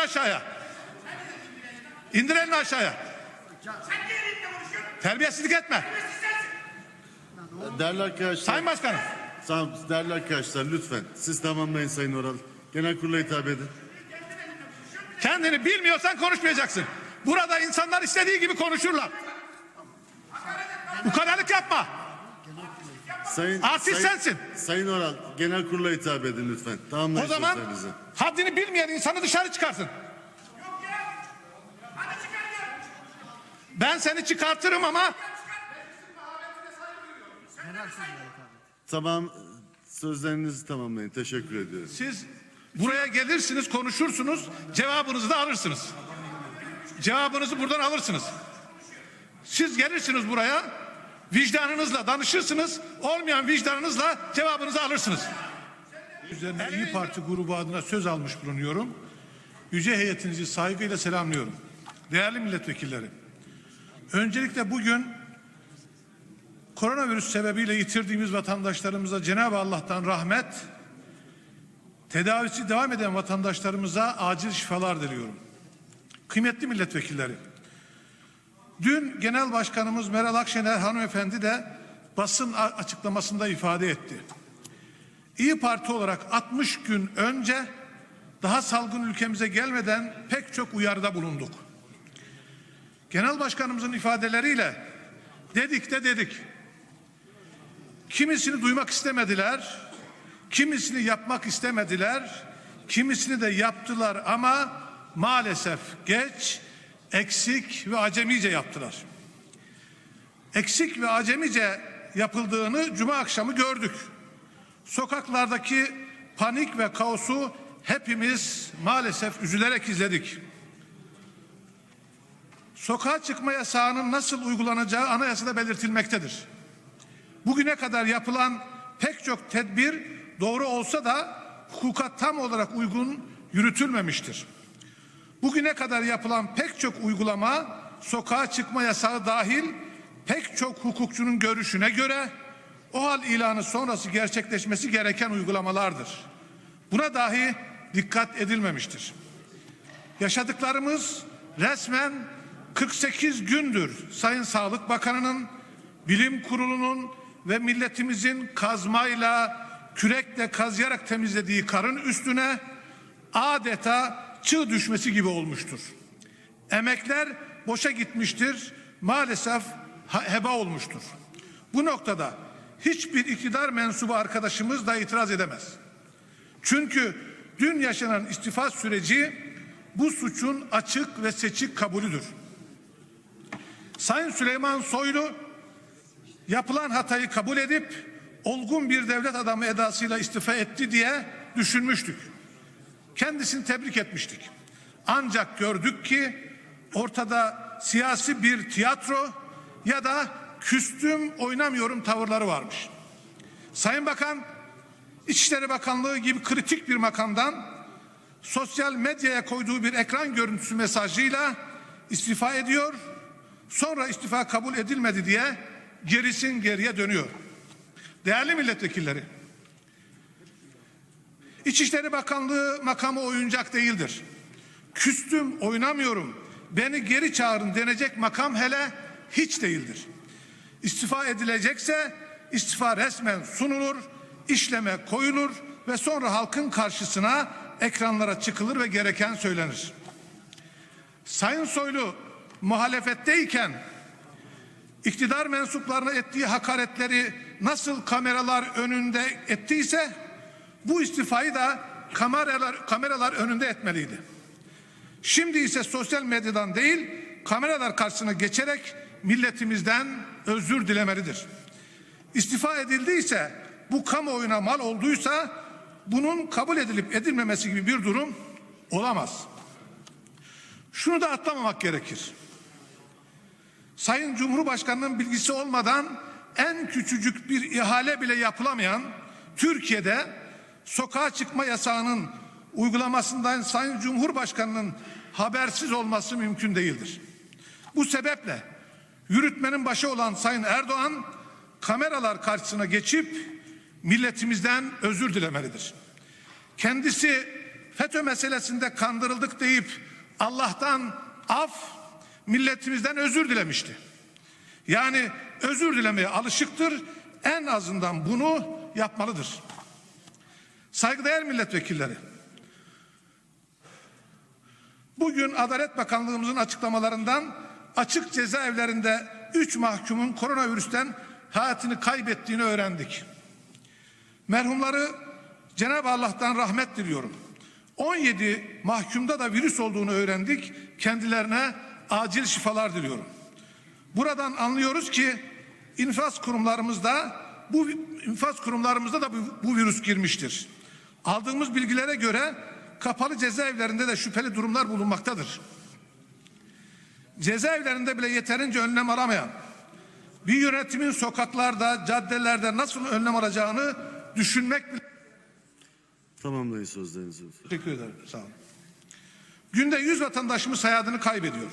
aşağıya. İndir elini aşağıya. Terbiyesizlik etme. Değerli arkadaşlar, Sayın Başkanım. Tamam, değerli arkadaşlar lütfen siz tamamlayın Sayın Oral. Genel kurula hitap edin. Kendini bilmiyorsan konuşmayacaksın. Burada insanlar istediği gibi konuşurlar. Bu kadarlık yapma. Sayın, Artist sayın, sensin. Sayın Oral, genel kurula hitap edin lütfen. Tamamlayın O zaman sözlerinizi. haddini bilmeyen insanı dışarı çıkarsın. Ben seni çıkartırım ama Tamam, sözlerinizi tamamlayın. Teşekkür ediyorum. siz buraya gelirsiniz, konuşursunuz, cevabınızı da alırsınız. Cevabınızı buradan alırsınız. Siz gelirsiniz buraya, vicdanınızla danışırsınız, olmayan vicdanınızla cevabınızı alırsınız. Üzerine İyi Parti grubu adına söz almış bulunuyorum. Yüce heyetinizi saygıyla selamlıyorum. Değerli milletvekilleri, öncelikle bugün koronavirüs sebebiyle yitirdiğimiz vatandaşlarımıza Cenab-ı Allah'tan rahmet, tedavisi devam eden vatandaşlarımıza acil şifalar diliyorum. Kıymetli milletvekilleri, dün Genel Başkanımız Meral Akşener hanımefendi de basın açıklamasında ifade etti. İyi Parti olarak 60 gün önce daha salgın ülkemize gelmeden pek çok uyarıda bulunduk. Genel Başkanımızın ifadeleriyle dedik de dedik. Kimisini duymak istemediler, kimisini yapmak istemediler, kimisini de yaptılar ama maalesef geç, eksik ve acemice yaptılar. Eksik ve acemice yapıldığını cuma akşamı gördük. Sokaklardaki panik ve kaosu hepimiz maalesef üzülerek izledik. Sokağa çıkma yasağının nasıl uygulanacağı anayasada belirtilmektedir. Bugüne kadar yapılan pek çok tedbir doğru olsa da hukuka tam olarak uygun yürütülmemiştir. Bugüne kadar yapılan pek çok uygulama sokağa çıkma yasağı dahil pek çok hukukçunun görüşüne göre o hal ilanı sonrası gerçekleşmesi gereken uygulamalardır. Buna dahi dikkat edilmemiştir. Yaşadıklarımız resmen 48 gündür Sayın Sağlık Bakanı'nın, Bilim Kurulu'nun ve milletimizin kazmayla, kürekle kazıyarak temizlediği karın üstüne adeta çığ düşmesi gibi olmuştur. Emekler boşa gitmiştir, maalesef heba olmuştur. Bu noktada hiçbir iktidar mensubu arkadaşımız da itiraz edemez. Çünkü dün yaşanan istifa süreci bu suçun açık ve seçik kabulüdür. Sayın Süleyman Soylu yapılan hatayı kabul edip olgun bir devlet adamı edasıyla istifa etti diye düşünmüştük. Kendisini tebrik etmiştik. Ancak gördük ki ortada siyasi bir tiyatro ya da küstüm oynamıyorum tavırları varmış. Sayın Bakan İçişleri Bakanlığı gibi kritik bir makamdan sosyal medyaya koyduğu bir ekran görüntüsü mesajıyla istifa ediyor. Sonra istifa kabul edilmedi diye gerisin geriye dönüyor. Değerli milletvekilleri, İçişleri Bakanlığı makamı oyuncak değildir. Küstüm, oynamıyorum, beni geri çağırın denecek makam hele hiç değildir. İstifa edilecekse istifa resmen sunulur, işleme koyulur ve sonra halkın karşısına ekranlara çıkılır ve gereken söylenir. Sayın Soylu muhalefetteyken iktidar mensuplarına ettiği hakaretleri nasıl kameralar önünde ettiyse bu istifayı da kameralar kameralar önünde etmeliydi. Şimdi ise sosyal medyadan değil kameralar karşısına geçerek milletimizden özür dilemelidir. İstifa edildiyse bu kamuoyuna mal olduysa bunun kabul edilip edilmemesi gibi bir durum olamaz. Şunu da atlamamak gerekir. Sayın Cumhurbaşkanı'nın bilgisi olmadan en küçücük bir ihale bile yapılamayan Türkiye'de sokağa çıkma yasağının uygulamasından Sayın Cumhurbaşkanı'nın habersiz olması mümkün değildir. Bu sebeple yürütmenin başı olan Sayın Erdoğan kameralar karşısına geçip milletimizden özür dilemelidir. Kendisi FETÖ meselesinde kandırıldık deyip Allah'tan af, milletimizden özür dilemişti. Yani özür dilemeye alışıktır. En azından bunu yapmalıdır. Saygıdeğer milletvekilleri. Bugün Adalet Bakanlığımızın açıklamalarından açık cezaevlerinde 3 mahkumun koronavirüsten hayatını kaybettiğini öğrendik. Merhumları Cenab-ı Allah'tan rahmet diliyorum. 17 mahkumda da virüs olduğunu öğrendik. Kendilerine acil şifalar diliyorum. Buradan anlıyoruz ki infaz kurumlarımızda bu infaz kurumlarımızda da bu, bu virüs girmiştir. Aldığımız bilgilere göre kapalı cezaevlerinde de şüpheli durumlar bulunmaktadır. Cezaevlerinde bile yeterince önlem alamayan bir yönetimin sokaklarda, caddelerde nasıl önlem alacağını düşünmek bile Tamamlayın sözlerinizi. Teşekkür ederim. Sağ olun. Günde 100 vatandaşımız hayatını kaybediyor.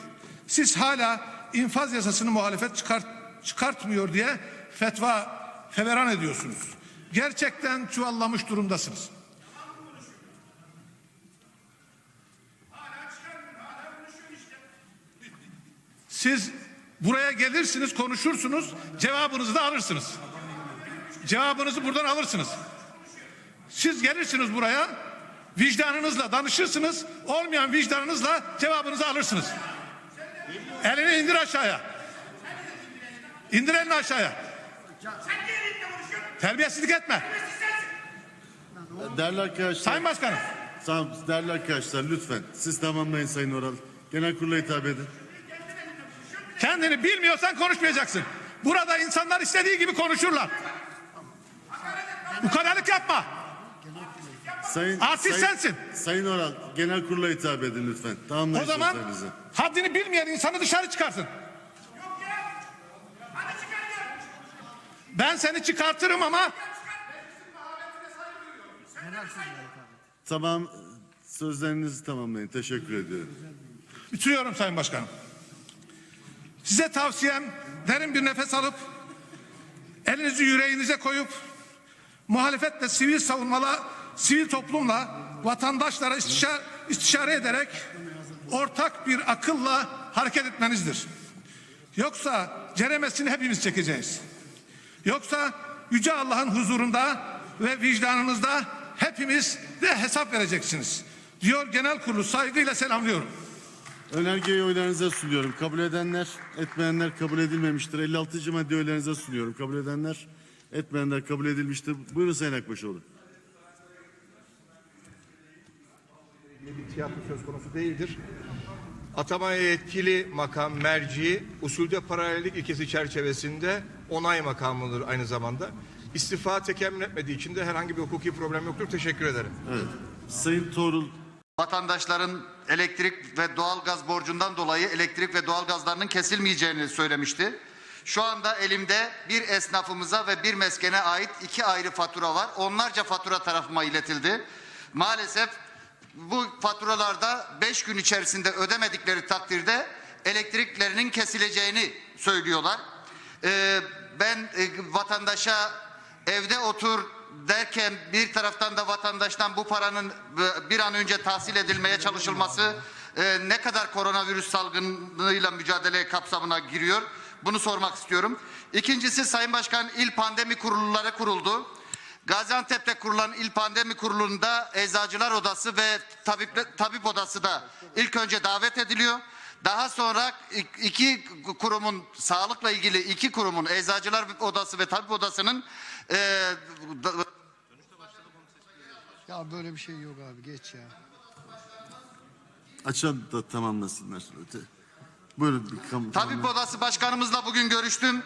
Siz hala infaz yasasını muhalefet çıkart, çıkartmıyor diye fetva feveran ediyorsunuz. Gerçekten çuvallamış durumdasınız. Siz buraya gelirsiniz, konuşursunuz, cevabınızı da alırsınız. Cevabınızı buradan alırsınız. Siz gelirsiniz buraya, vicdanınızla danışırsınız, olmayan vicdanınızla cevabınızı alırsınız. Elini indir aşağıya. İndir elini aşağıya. Terbiyesizlik etme. Değerli arkadaşlar. Sayın Başkanım. Tamam, değerli arkadaşlar lütfen. Siz tamamlayın Sayın Oral. Genel kurula hitap edin. Kendini bilmiyorsan konuşmayacaksın. Burada insanlar istediği gibi konuşurlar. Bu kadarlık yapma. Sayın, Artist sayın, sensin. Sayın Oral, genel kurula hitap edin lütfen. Tamamlayın O zaman sözlerinizi. haddini bilmeyen insanı dışarı çıkarsın. Ben seni çıkartırım ama Tamam, sözlerinizi tamamlayın. Teşekkür ediyorum. bitiriyorum Sayın Başkanım. Size tavsiyem derin bir nefes alıp elinizi yüreğinize koyup muhalefetle sivil savunmala, sivil toplumla vatandaşlara istişare, istişare ederek ortak bir akılla hareket etmenizdir. Yoksa ceremesini hepimiz çekeceğiz. Yoksa Yüce Allah'ın huzurunda ve vicdanınızda hepimiz de hesap vereceksiniz. Diyor genel kurulu saygıyla selamlıyorum. Önergeyi oylarınıza sunuyorum. Kabul edenler, etmeyenler kabul edilmemiştir. 56. madde oylarınıza sunuyorum. Kabul edenler, etmeyenler kabul edilmiştir. Buyurun Sayın Akbaşoğlu. bir tiyatro söz konusu değildir. Atamaya yetkili makam merci usulde paralellik ilkesi çerçevesinde onay makamıdır aynı zamanda. İstifa tekemmül etmediği için de herhangi bir hukuki problem yoktur. Teşekkür ederim. Evet. Sayın Torul, vatandaşların elektrik ve doğalgaz borcundan dolayı elektrik ve doğalgazlarının kesilmeyeceğini söylemişti. Şu anda elimde bir esnafımıza ve bir meskene ait iki ayrı fatura var. Onlarca fatura tarafıma iletildi. Maalesef bu faturalarda beş gün içerisinde ödemedikleri takdirde elektriklerinin kesileceğini söylüyorlar. Ee, ben e, vatandaşa evde otur derken bir taraftan da vatandaştan bu paranın bir an önce tahsil edilmeye çalışılması e, ne kadar koronavirüs salgınıyla mücadele kapsamına giriyor? Bunu sormak istiyorum. İkincisi Sayın Başkan il pandemi kurulları kuruldu. Gaziantep'te kurulan il pandemi kurulunda eczacılar odası ve tabip, tabip odası da ilk önce davet ediliyor. Daha sonra iki kurumun sağlıkla ilgili iki kurumun eczacılar odası ve tabip odasının e, da- Ya böyle bir şey yok abi geç ya. açan da tamamlasınlar. Öte. Buyurun. Bir kam- Tabip Odası Başkanımızla bugün görüştüm.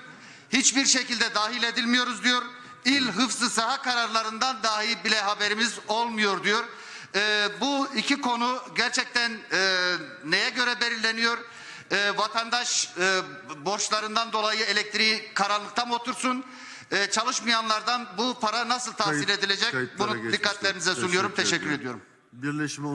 Hiçbir şekilde dahil edilmiyoruz diyor. İl hıfzı saha kararlarından dahi bile haberimiz olmuyor diyor. Ee, bu iki konu gerçekten e, neye göre belirleniyor? Ee, vatandaş e, borçlarından dolayı elektriği karanlıkta mı otursun? Ee, çalışmayanlardan bu para nasıl tahsil Kayıt- edilecek? Bunu dikkatlerinize sunuyorum. Teşekkür ediyorum. ediyorum. Birleşme